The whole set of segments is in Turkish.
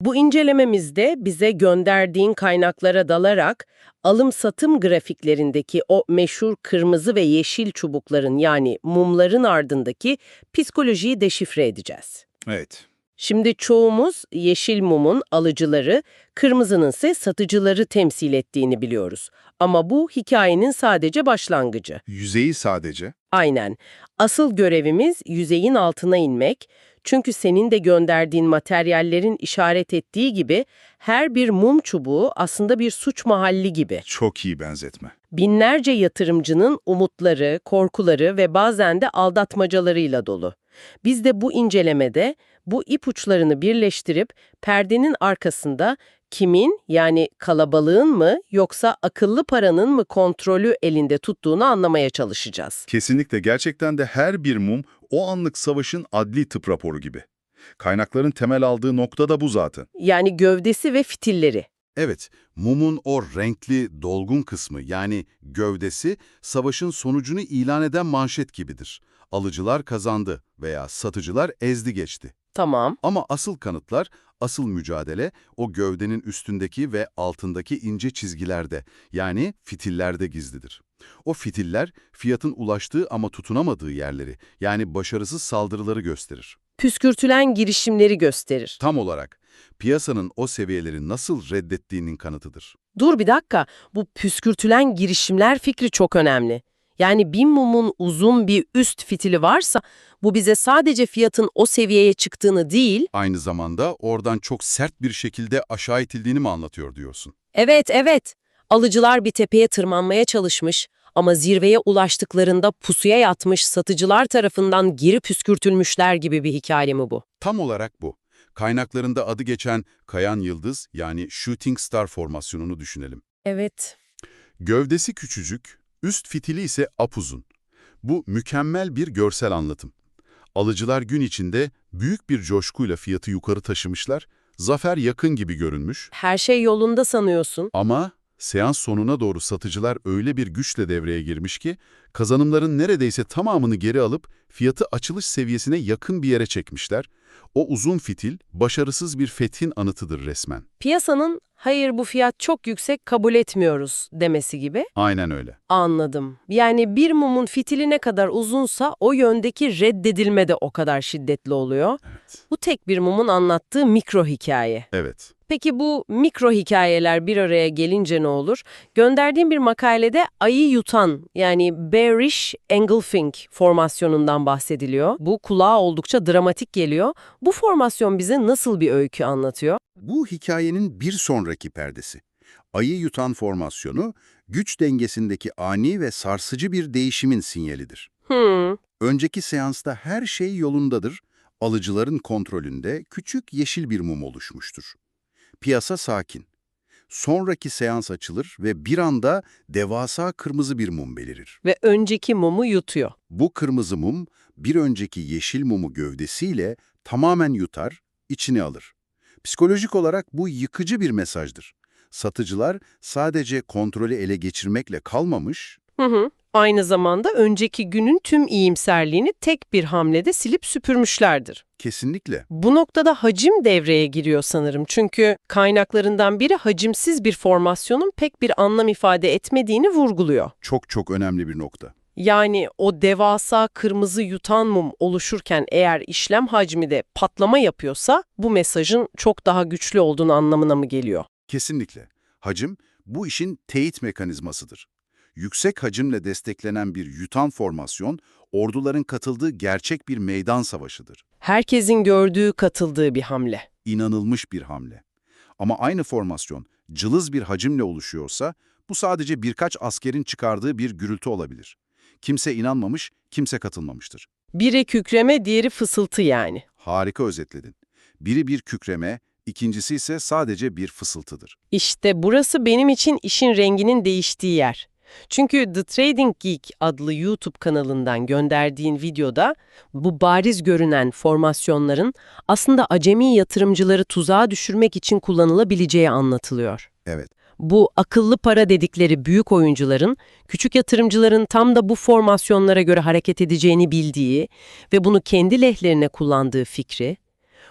Bu incelememizde bize gönderdiğin kaynaklara dalarak alım-satım grafiklerindeki o meşhur kırmızı ve yeşil çubukların yani mumların ardındaki psikolojiyi deşifre edeceğiz. Evet. Şimdi çoğumuz yeşil mumun alıcıları, kırmızının ise satıcıları temsil ettiğini biliyoruz. Ama bu hikayenin sadece başlangıcı. Yüzeyi sadece. Aynen. Asıl görevimiz yüzeyin altına inmek. Çünkü senin de gönderdiğin materyallerin işaret ettiği gibi her bir mum çubuğu aslında bir suç mahalli gibi. Çok iyi benzetme. Binlerce yatırımcının umutları, korkuları ve bazen de aldatmacalarıyla dolu. Biz de bu incelemede bu ipuçlarını birleştirip perdenin arkasında kimin yani kalabalığın mı yoksa akıllı paranın mı kontrolü elinde tuttuğunu anlamaya çalışacağız. Kesinlikle gerçekten de her bir mum o anlık savaşın adli tıp raporu gibi. Kaynakların temel aldığı nokta da bu zaten. Yani gövdesi ve fitilleri. Evet, mumun o renkli, dolgun kısmı yani gövdesi savaşın sonucunu ilan eden manşet gibidir. Alıcılar kazandı veya satıcılar ezdi geçti. Tamam. Ama asıl kanıtlar, asıl mücadele o gövdenin üstündeki ve altındaki ince çizgilerde yani fitillerde gizlidir. O fitiller fiyatın ulaştığı ama tutunamadığı yerleri yani başarısız saldırıları gösterir. Püskürtülen girişimleri gösterir. Tam olarak piyasanın o seviyeleri nasıl reddettiğinin kanıtıdır. Dur bir dakika, bu püskürtülen girişimler fikri çok önemli. Yani bir mumun uzun bir üst fitili varsa bu bize sadece fiyatın o seviyeye çıktığını değil, Aynı zamanda oradan çok sert bir şekilde aşağı itildiğini mi anlatıyor diyorsun? evet evet, alıcılar bir tepeye tırmanmaya çalışmış ama zirveye ulaştıklarında pusuya yatmış satıcılar tarafından geri püskürtülmüşler gibi bir hikaye mi bu? Tam olarak bu. Kaynaklarında adı geçen kayan yıldız yani shooting star formasyonunu düşünelim. Evet. Gövdesi küçücük, üst fitili ise apuzun. Bu mükemmel bir görsel anlatım. Alıcılar gün içinde büyük bir coşkuyla fiyatı yukarı taşımışlar, zafer yakın gibi görünmüş Her şey yolunda sanıyorsun. ama seans sonuna doğru satıcılar öyle bir güçle devreye girmiş ki kazanımların neredeyse tamamını geri alıp fiyatı açılış seviyesine yakın bir yere çekmişler. O uzun fitil başarısız bir fethin anıtıdır resmen. Piyasanın hayır bu fiyat çok yüksek kabul etmiyoruz demesi gibi. Aynen öyle. Anladım. Yani bir mumun fitili ne kadar uzunsa o yöndeki reddedilme de o kadar şiddetli oluyor. Evet. Bu tek bir mumun anlattığı mikro hikaye. Evet. Peki bu mikro hikayeler bir araya gelince ne olur? Gönderdiğim bir makalede ayı yutan yani bearish engulfing formasyonundan bahsediliyor. Bu kulağa oldukça dramatik geliyor. Bu formasyon bize nasıl bir öykü anlatıyor? Bu hikayenin bir sonraki perdesi. Ayı yutan formasyonu, güç dengesindeki ani ve sarsıcı bir değişimin sinyalidir. Hmm, Önceki seansta her şey yolundadır, alıcıların kontrolünde küçük yeşil bir mum oluşmuştur. Piyasa sakin. Sonraki seans açılır ve bir anda devasa kırmızı bir mum belirir. ve önceki mumu yutuyor. Bu kırmızı mum, bir önceki yeşil mumu gövdesiyle tamamen yutar, içine alır. Psikolojik olarak bu yıkıcı bir mesajdır. Satıcılar sadece kontrolü ele geçirmekle kalmamış, Hı hı. Aynı zamanda önceki günün tüm iyimserliğini tek bir hamlede silip süpürmüşlerdir. kesinlikle Bu noktada hacim devreye giriyor sanırım. Çünkü kaynaklarından biri hacimsiz bir formasyonun pek bir anlam ifade etmediğini vurguluyor. çok çok önemli bir nokta. Yani o devasa kırmızı yutan mum oluşurken eğer işlem hacmi de patlama yapıyorsa bu mesajın çok daha güçlü olduğunu anlamına mı geliyor? Kesinlikle. Hacim, bu işin teyit mekanizmasıdır. Yüksek hacimle desteklenen bir yutan formasyon, orduların katıldığı gerçek bir meydan savaşıdır. Herkesin gördüğü, katıldığı bir hamle. İnanılmış bir hamle. Ama aynı formasyon cılız bir hacimle oluşuyorsa, bu sadece birkaç askerin çıkardığı bir gürültü olabilir. Kimse inanmamış, kimse katılmamıştır. Biri kükreme, diğeri fısıltı yani. Harika özetledin. Biri bir kükreme, ikincisi ise sadece bir fısıltıdır. İşte burası benim için işin renginin değiştiği yer. Çünkü The Trading Geek adlı YouTube kanalından gönderdiğin videoda bu bariz görünen formasyonların aslında acemi yatırımcıları tuzağa düşürmek için kullanılabileceği anlatılıyor. Evet, Bu akıllı para dedikleri büyük oyuncuların, küçük yatırımcıların tam da bu formasyonlara göre hareket edeceğini bildiği ve bunu kendi lehlerine kullandığı fikri,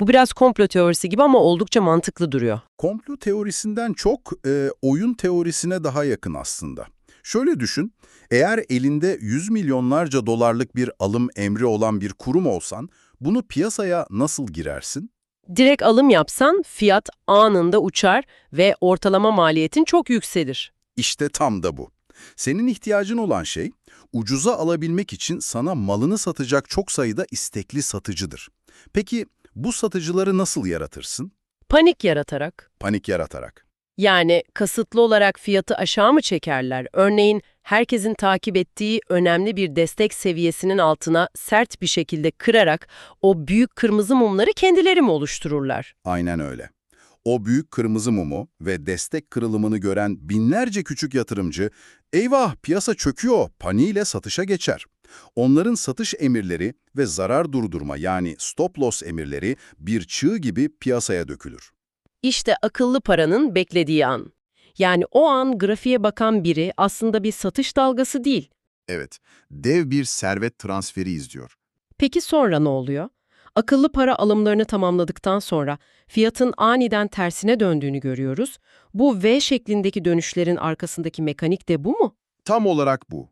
Bu biraz komplo teorisi gibi ama oldukça mantıklı duruyor. Komplo teorisinden çok e, oyun teorisine daha yakın aslında. Şöyle düşün, eğer elinde yüz milyonlarca dolarlık bir alım emri olan bir kurum olsan, bunu piyasaya nasıl girersin? Direkt alım yapsan fiyat anında uçar ve ortalama maliyetin çok yükselir. İşte tam da bu. Senin ihtiyacın olan şey, ucuza alabilmek için sana malını satacak çok sayıda istekli satıcıdır. Peki bu satıcıları nasıl yaratırsın? Panik yaratarak. Panik yaratarak. Yani kasıtlı olarak fiyatı aşağı mı çekerler? Örneğin herkesin takip ettiği önemli bir destek seviyesinin altına sert bir şekilde kırarak o büyük kırmızı mumları kendileri mi oluştururlar? Aynen öyle. O büyük kırmızı mumu ve destek kırılımını gören binlerce küçük yatırımcı, eyvah piyasa çöküyor, paniğiyle satışa geçer. Onların satış emirleri ve zarar durdurma yani stop loss emirleri bir çığ gibi piyasaya dökülür. İşte akıllı paranın beklediği an. Yani o an grafiğe bakan biri aslında bir satış dalgası değil. Evet, dev bir servet transferi izliyor. Peki sonra ne oluyor? Akıllı para alımlarını tamamladıktan sonra fiyatın aniden tersine döndüğünü görüyoruz. Bu V şeklindeki dönüşlerin arkasındaki mekanik de bu mu? Tam olarak bu.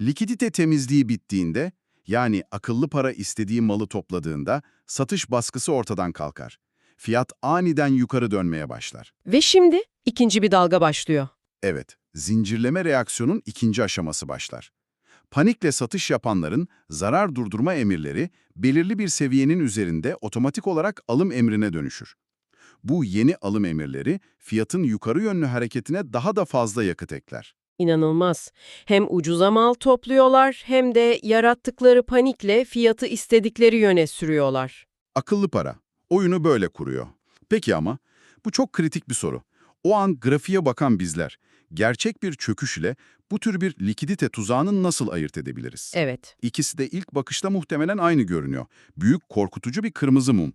Likidite temizliği bittiğinde, yani akıllı para istediği malı topladığında satış baskısı ortadan kalkar. Fiyat aniden yukarı dönmeye başlar. Ve şimdi ikinci bir dalga başlıyor. Evet, zincirleme reaksiyonun ikinci aşaması başlar. Panikle satış yapanların zarar durdurma emirleri belirli bir seviyenin üzerinde otomatik olarak alım emrine dönüşür. Bu yeni alım emirleri fiyatın yukarı yönlü hareketine daha da fazla yakıt ekler. İnanılmaz. Hem ucuza mal topluyorlar hem de yarattıkları panikle fiyatı istedikleri yöne sürüyorlar. Akıllı para. Oyunu böyle kuruyor. Peki ama bu çok kritik bir soru. O an grafiğe bakan bizler, gerçek bir çöküş ile bu tür bir likidite tuzağını nasıl ayırt edebiliriz? Evet. İkisi de ilk bakışta muhtemelen aynı görünüyor. Büyük, korkutucu bir kırmızı mum.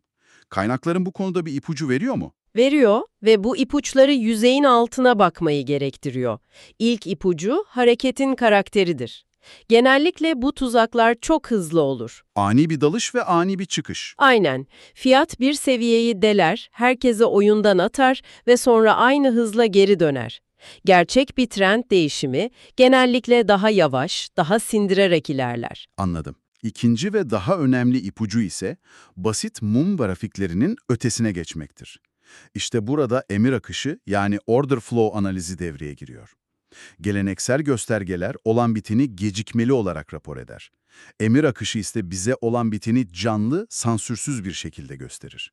Kaynakların bu konuda bir ipucu veriyor mu? Veriyor ve bu ipuçları yüzeyin altına bakmayı gerektiriyor. İlk ipucu hareketin karakteridir. Genellikle bu tuzaklar çok hızlı olur. Ani bir dalış ve ani bir çıkış. Aynen. Fiyat bir seviyeyi deler, herkese oyundan atar ve sonra aynı hızla geri döner. Gerçek bir trend değişimi genellikle daha yavaş, daha sindirerek ilerler. Anladım. İkinci ve daha önemli ipucu ise basit mum grafiklerinin ötesine geçmektir. İşte burada emir akışı yani order flow analizi devreye giriyor. Geleneksel göstergeler olan biteni gecikmeli olarak rapor eder. Emir akışı ise bize olan biteni canlı, sansürsüz bir şekilde gösterir.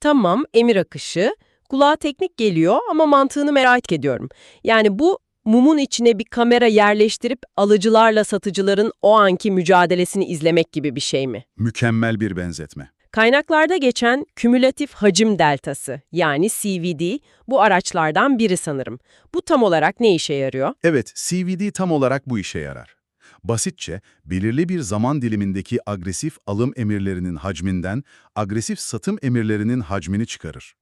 Tamam, emir akışı. Kulağa teknik geliyor ama mantığını merak ediyorum. Yani bu mumun içine bir kamera yerleştirip alıcılarla satıcıların o anki mücadelesini izlemek gibi bir şey mi? Mükemmel bir benzetme. Kaynaklarda geçen kümülatif hacim deltası yani CVD bu araçlardan biri sanırım. Bu tam olarak ne işe yarıyor? Evet, CVD tam olarak bu işe yarar. Basitçe, belirli bir zaman dilimindeki agresif alım emirlerinin hacminden agresif satım emirlerinin hacmini çıkarır.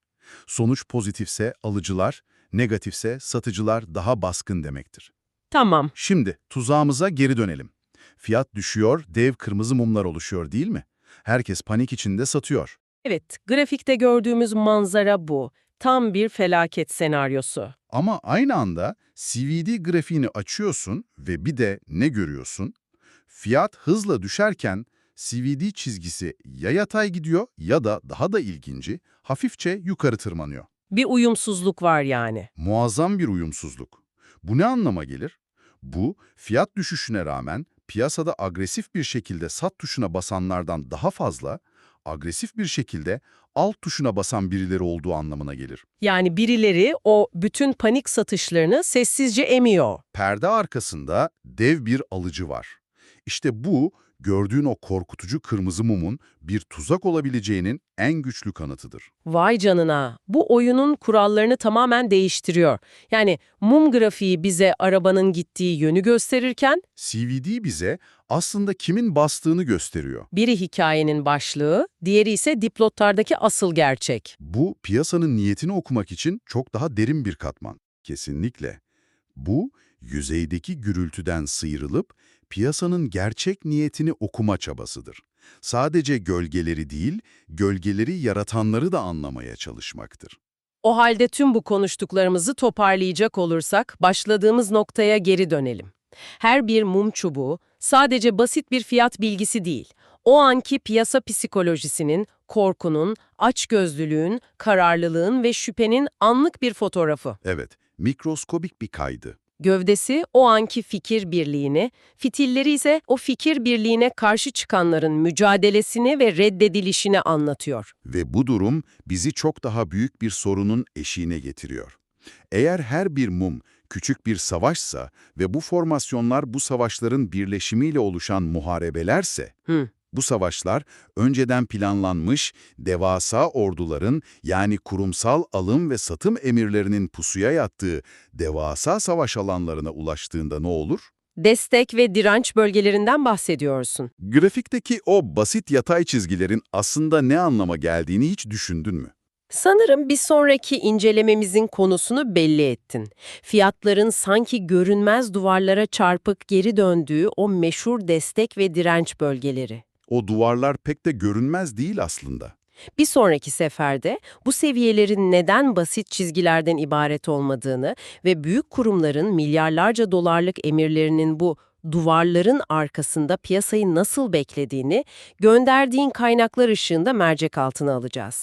Sonuç pozitifse alıcılar, negatifse satıcılar daha baskın demektir. Tamam. Şimdi tuzağımıza geri dönelim. Fiyat düşüyor, dev kırmızı mumlar oluşuyor değil mi? Herkes panik içinde satıyor. Evet, grafikte gördüğümüz manzara bu. Tam bir felaket senaryosu. Ama aynı anda CVD grafiğini açıyorsun ve bir de ne görüyorsun? Fiyat hızla düşerken CVD çizgisi ya yatay gidiyor ya da daha da ilginci hafifçe yukarı tırmanıyor. Bir uyumsuzluk var yani. Muazzam bir uyumsuzluk. Bu ne anlama gelir? Bu, fiyat düşüşüne rağmen piyasada agresif bir şekilde sat tuşuna basanlardan daha fazla, agresif bir şekilde alt tuşuna basan birileri olduğu anlamına gelir. Yani birileri o bütün panik satışlarını sessizce emiyor. Perde arkasında dev bir alıcı var. İşte bu, gördüğün o korkutucu kırmızı mumun bir tuzak olabileceğinin en güçlü kanıtıdır. Vay canına. Bu oyunun kurallarını tamamen değiştiriyor. Yani mum grafiği bize arabanın gittiği yönü gösterirken CVD bize aslında kimin bastığını gösteriyor. biri hikayenin başlığı, diğeri ise diplottardaki asıl gerçek. Bu, piyasanın niyetini okumak için çok daha derin bir katman. Kesinlikle. Bu, yüzeydeki gürültüden sıyrılıp piyasanın gerçek niyetini okuma çabasıdır. Sadece gölgeleri değil, gölgeleri yaratanları da anlamaya çalışmaktır. O halde tüm bu konuştuklarımızı toparlayacak olursak başladığımız noktaya geri dönelim. Her bir mum çubuğu sadece basit bir fiyat bilgisi değil. O anki piyasa psikolojisinin, korkunun, açgözlülüğün, kararlılığın ve şüphenin anlık bir fotoğrafı. Evet, mikroskobik bir kaydı. Gövdesi o anki fikir birliğini, fitilleri ise o fikir birliğine karşı çıkanların mücadelesini ve reddedilişini anlatıyor. Ve bu durum bizi çok daha büyük bir sorunun eşiğine getiriyor. Eğer her bir mum küçük bir savaşsa ve bu formasyonlar bu savaşların birleşimiyle oluşan muharebelerse, Hı. Bu savaşlar önceden planlanmış devasa orduların yani kurumsal alım ve satım emirlerinin pusuya yattığı devasa savaş alanlarına ulaştığında ne olur? Destek ve direnç bölgelerinden bahsediyorsun. Grafikteki o basit yatay çizgilerin aslında ne anlama geldiğini hiç düşündün mü? Sanırım bir sonraki incelememizin konusunu belli ettin. Fiyatların sanki görünmez duvarlara çarpık geri döndüğü o meşhur destek ve direnç bölgeleri. O duvarlar pek de görünmez değil aslında. Bir sonraki seferde bu seviyelerin neden basit çizgilerden ibaret olmadığını ve büyük kurumların milyarlarca dolarlık emirlerinin bu duvarların arkasında piyasayı nasıl beklediğini gönderdiğin kaynaklar ışığında mercek altına alacağız.